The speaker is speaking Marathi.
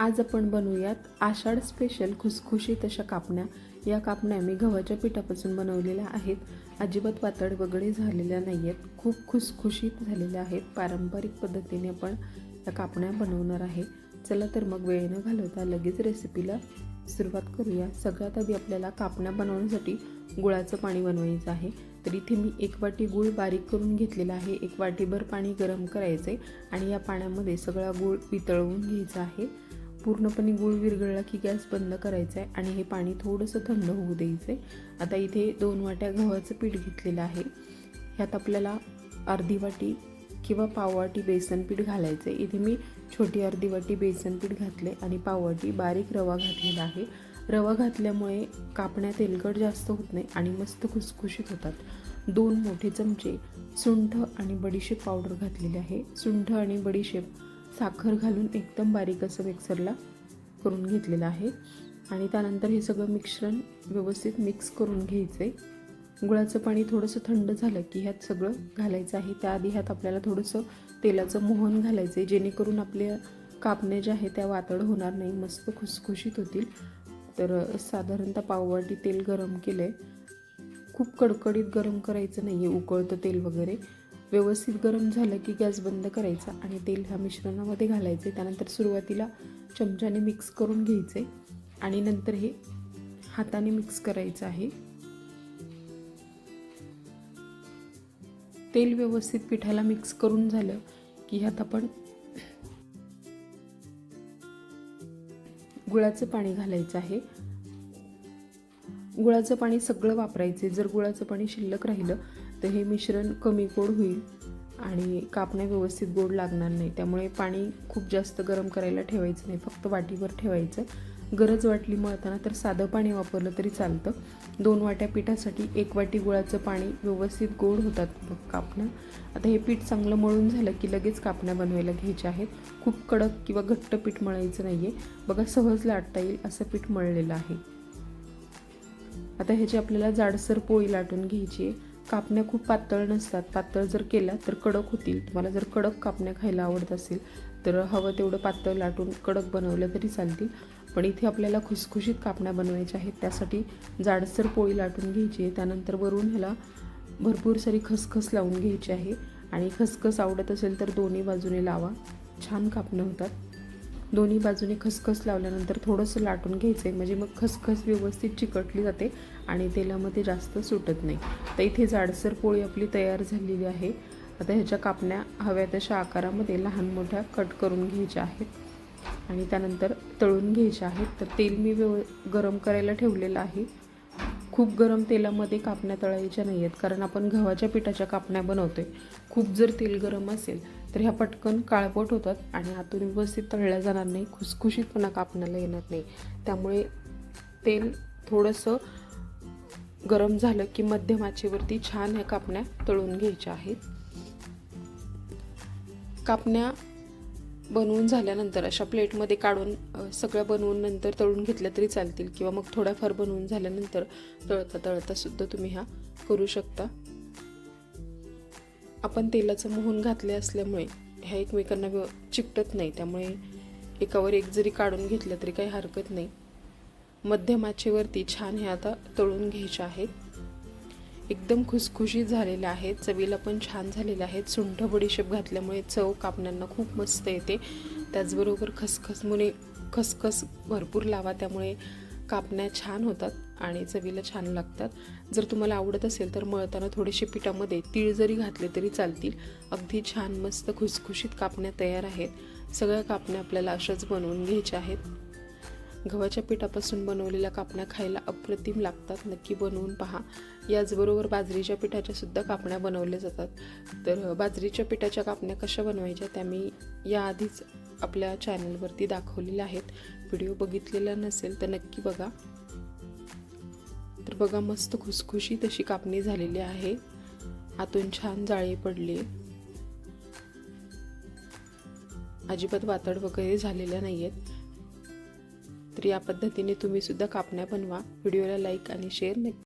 आज आपण बनवूयात आषाढ स्पेशल खुसखुशीत अशा कापण्या. या कापण्या मी गव्हाच्या पिठापासून बनवलेल्या आहेत. अजिबात पातळ वगैरे झालेल्या नाही आहेत खूप खुसखुशीत झालेल्या आहेत. पारंपरिक पद्धतीने आपण या कापण्या बनवणार आहे. चला तर मग वेळ न घालवता लगेच रेसिपीला सुरुवात करूया. सगळ्यात आधी आपल्याला कापण्या बनवण्यासाठी गुळाचं पाणी बनवायचं आहे. तर इथे मी एक वाटी गूळ बारीक करून घेतलेला आहे. एक वाटीभर पाणी गरम करायचं आहे आणि या पाण्यामध्ये सगळा गूळ वितळवून घ्यायचा आहे. पूर्णपणे गूळ विरघळला की गॅस बंद करायचा आहे आणि हे पाणी थोडंसं थंड होऊ द्यायचं आहे आता इथे दोन वाट्या गव्हाचं पीठ घेतलेलं आहे. ह्यात आपल्याला अर्धी वाटी किंवा पाववाटी बेसन पीठ घालायचं आहे इथे मी छोटी अर्धी वाटी बेसन पीठ घातले आणि पाववाटी बारीक रवा घातलेला आहे. रवा घातल्यामुळे कापण्या तेलकट जास्त होत नाही आणि मस्त खुसखुशीत होतात. दोन मोठे चमचे सुंठ आणि बडीशेप पावडर घातलेले आहे. सुंठ आणि बडीशेप साखर घालून एकदम बारीक असं मिक्सरला करून घेतलेलं आहे. आणि त्यानंतर हे सगळं मिश्रण व्यवस्थित मिक्स करून घ्यायचं आहे गुळाचं पाणी थोडंसं थंड झालं की ह्यात सगळं घालायचं आहे. त्याआधी ह्यात आपल्याला थोडंसं तेलाचं मोहन घालायचं आहे जेणेकरून आपल्या कापण्या ज्या आहे त्या वातड होणार नाही मस्त खुसखुशीत होतील. तर साधारणतः पाववाटी तेल गरम केलं आहे खूप कडकडीत गरम करायचं नाही आहे उकळतं तेल वगैरे. व्यवस्थित गरम झालं की गॅस बंद करायचा आणि तेल ह्या मिश्रणामध्ये घालायचे. त्यानंतर सुरुवातीला चमच्याने मिक्स करून घ्यायचे आणि नंतर हे हाताने मिक्स करायचं आहे. तेल व्यवस्थित पिठाला मिक्स करून झालं की ह्यात आपण गुळाचं पाणी घालायचं आहे. गुळाचं पाणी सगळं वापरायचे. जर गुळाचं पाणी शिल्लक राहिलं तर हे मिश्रण कमी गोड होईल आणि कापण्या व्यवस्थित गोड लागणार नाही. त्यामुळे पाणी खूप जास्त गरम करायला ठेवायचं नाही. फक्त वाटीवर ठेवायचं. गरज वाटली मळताना तर साधं पाणी वापरलं तरी चालतं. दोन वाट्या पिठासाठी एक वाटी गुळाचं पाणी व्यवस्थित गोड होतात मग कापण्या आता हे पीठ चांगलं मळून झालं की लगेच कापण्या बनवायला घ्यायच्या आहेत. खूप कडक किंवा घट्ट पीठ मळायचं नाही आहे बघा सहज लाटता येईल असं पीठ मळलेलं आहे. आता ह्याची आपल्याला जाडसर पोळी लाटून घ्यायची आहे. कापण्या खूप पातळ नसतात. पातळ जर केल्या तर कडक होतील. तुम्हाला जर कडक कापण्या खायला आवडत असेल तर हवं तेवढं पातळ लाटून कडक बनवलं तरी चालतील. पण इथे आपल्याला खुसखुशीत कापण्या बनवायच्या आहेत. त्यासाठी जाडसर पोळी लाटून घ्यायची आहे. त्यानंतर वरून ह्याला भरपूर सारी खसखस लावून घ्यायची आहे. आणि खसखस आवडत असेल तर दोन्ही बाजूने लावा. छान कापणं होतात. दोन्ही बाजूने खसखस लावल्यानंतर थोडंसं लाटून घ्यायचं आहे म्हणजे मग खसखस व्यवस्थित चिकटली जाते आणि तेलामध्ये जास्त सुटत नाही. तर इथे जाडसर पोळी आपली तयार झालेली आहे. आता ह्याच्या कापण्या हव्या तशा आकारामध्ये लहान मोठ्या कट करून घ्यायच्या आहेत. आणि त्यानंतर तळून घ्यायच्या आहेत. तर तेल मी व्यव गरम करायला ठेवलेलं आहे. खूप गरम तेलामध्ये कापण्या तळायच्या नाही आहेत कारण आपण गव्हाच्या पिठाच्या कापण्या बनवतो आहे खूप जर तेल गरम असेल तर ह्या पटकन काळपट होतात आणि आतून व्यवस्थित तळल्या जाणार नाही खुसखुशीतपणा कापण्याला येणार नाही. त्यामुळे तेल थोडंसं गरम झालं की मध्यम आचेवरती छान ह्या कापण्या तळून घ्यायच्या आहेत. कापण्या बनवून झाल्यानंतर अशा प्लेटमध्ये काढून सगळं बनवून नंतर तळून घेतल्या तरी चालतील किंवा मग थोड्याफार बनवून झाल्यानंतर तळता तळता सुद्धा तुम्ही ह्या करू शकता. आपण तेलाचं मोहन घातले असल्यामुळे ह्या एकमेकांना चिकटत नाही. त्यामुळे एकावर एक जरी काढून घेतलं तरी काही हरकत नाही. मध्यम आचेवरती छान हे आता तळून घ्यायचे आहेत. एकदम खुसखुशीत झालेल्या आहेत. चवीला पण छान झालेल्या आहेत. सुंठ बडीशेप घातल्यामुळे चव कापण्यांना खूप मस्त येते. त्याचबरोबर खसखसमुळे खसखस भरपूर लावा. त्यामुळे कापण्या छान होतात. आणि चवीला छान लागतात. जर तुम्हाला आवडत असेल तर मळताना थोडेसे पिठामध्ये तीळ जरी घातले तरी चालतील. अगदी छान मस्त खुसखुशीत कापण्या तयार आहेत. सगळ्या कापण्या आपल्याला अशाच बनवून घ्यायच्या आहेत. गव्हाच्या पिठापासून बनवलेल्या कापण्या खायला अप्रतिम लागतात. नक्की बनवून पहा. याचबरोबर बाजरीच्या पिठाच्या सुद्धा कापण्या बनवल्या जातात. तर बाजरीच्या पिठाच्या कापण्या कशा बनवायच्या त्या मी याआधीच आपल्या चॅनलवरती दाखवलेल्या आहेत. व्हिडिओ बघितलेला नसेल तर नक्की बघा. तर बघा मस्त खुसखुशीत अशी कापणी झालेली आहे. आतून छान जाळे पडले. अजिबात वातड वगैरे झालेल्या नाही आहेत तर या पद्धतीने तुम्ही सुद्धा कापण्या बनवा. व्हिडिओला लाईक आणि शेअर नक्की